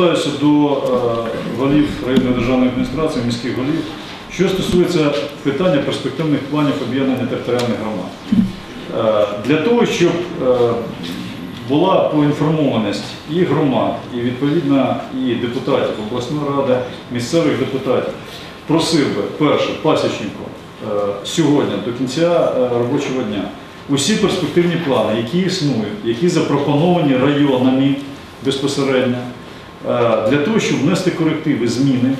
звертаюся до е, голів районної державної адміністрації, міських голів, що стосується питання перспективних планів об'єднання територіальних громад. Е, Для того, щоб е, була поінформованість і громад, і відповідно і депутатів обласної ради, місцевих депутатів, просив би, перше, пасічнику сьогодні до кінця робочого дня усі перспективні плани, які існують, які запропоновані районами безпосередньо, для того, щоб внести корективи, зміни,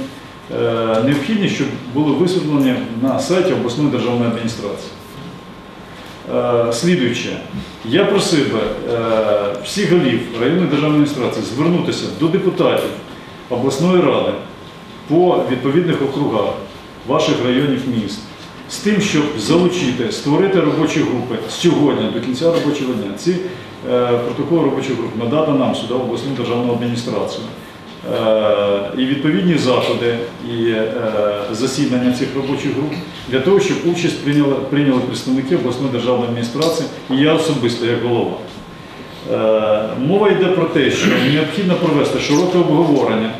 е, необхідні, щоб були висвітлені на сайті обласної державної адміністрації. Е, Слідуюче, я просив би е, всіх голів районної державної адміністрації звернутися до депутатів обласної ради по відповідних округах ваших районів міст з тим, щоб залучити, створити робочі групи сьогодні до кінця робочого дня. Ці е, протоколи робочих груп надати нам сюди в обласну державну адміністрацію. Е, І відповідні заходи і е, засідання цих робочих груп для того, щоб участь прийняли, прийняли представники обласної державної адміністрації і я особисто як голова. Мова йде про те, що необхідно провести широке обговорення.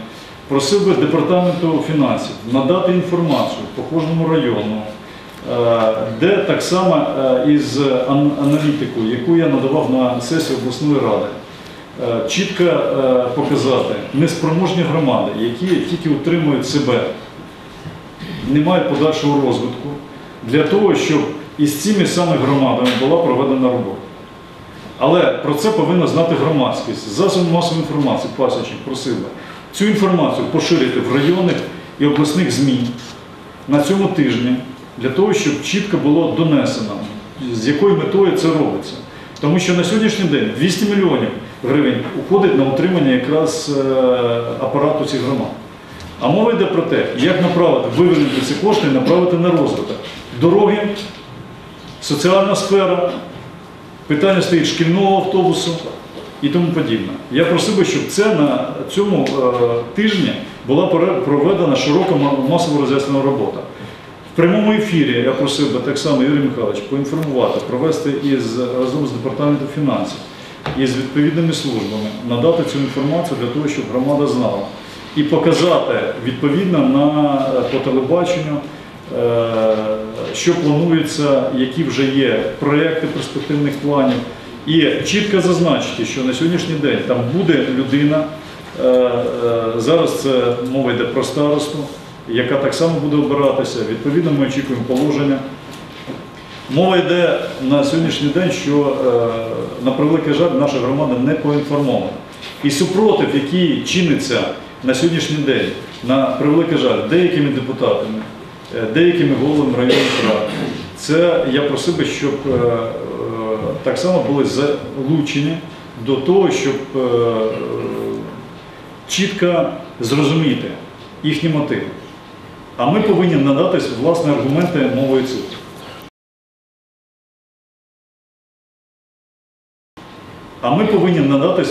Просив би департаменту фінансів надати інформацію по кожному району, де так само е, із аналітикою, яку я надавав на сесії обласної ради, е, чітко е, показати неспроможні громади, які тільки утримують себе, не мають подальшого розвитку, для того, щоб із цими саме громадами була проведена робота. Але про це повинна знати громадськість. Засоби масової інформації, пасічник, просив би цю інформацію поширити в районних і обласних ЗМІ на цьому тижні, для того, щоб чітко було донесено, з якою метою це робиться. Тому що на сьогоднішній день 200 мільйонів гривень уходить на утримання якраз е, апарату цих громад. А мова йде про те, як направити, вивернути ці кошти і направити на розвиток. Дороги, соціальна сфера, питання стоїть шкільного автобусу і тому подібне. Я просив би, щоб це на цьому е, тижні була проведена широка масово роз'яснена робота. Прямому ефірі я просив би так само Юрій Михайлович поінформувати, провести із разом з департаментом фінансів і з відповідними службами, надати цю інформацію для того, щоб громада знала. І показати відповідно на по телебаченню, е, що планується, які вже є проекти перспективних планів, і чітко зазначити, що на сьогоднішній день там буде людина. е, е, Зараз це мова йде про старосту, яка так само буде обиратися. Відповідно, ми очікуємо положення. Мова йде на сьогоднішній день, що е, на превеликий жаль, наша громада не поінформована. І супротив, який чиниться на сьогоднішній день, на превеликий жаль, деякими депутатами, е, деякими головами районних рад, це я просив би, щоб е, так само були залучені до того, щоб чітко зрозуміти їхні мотиви. А ми повинні надати власне аргументи мовою цифр. А ми повинні надати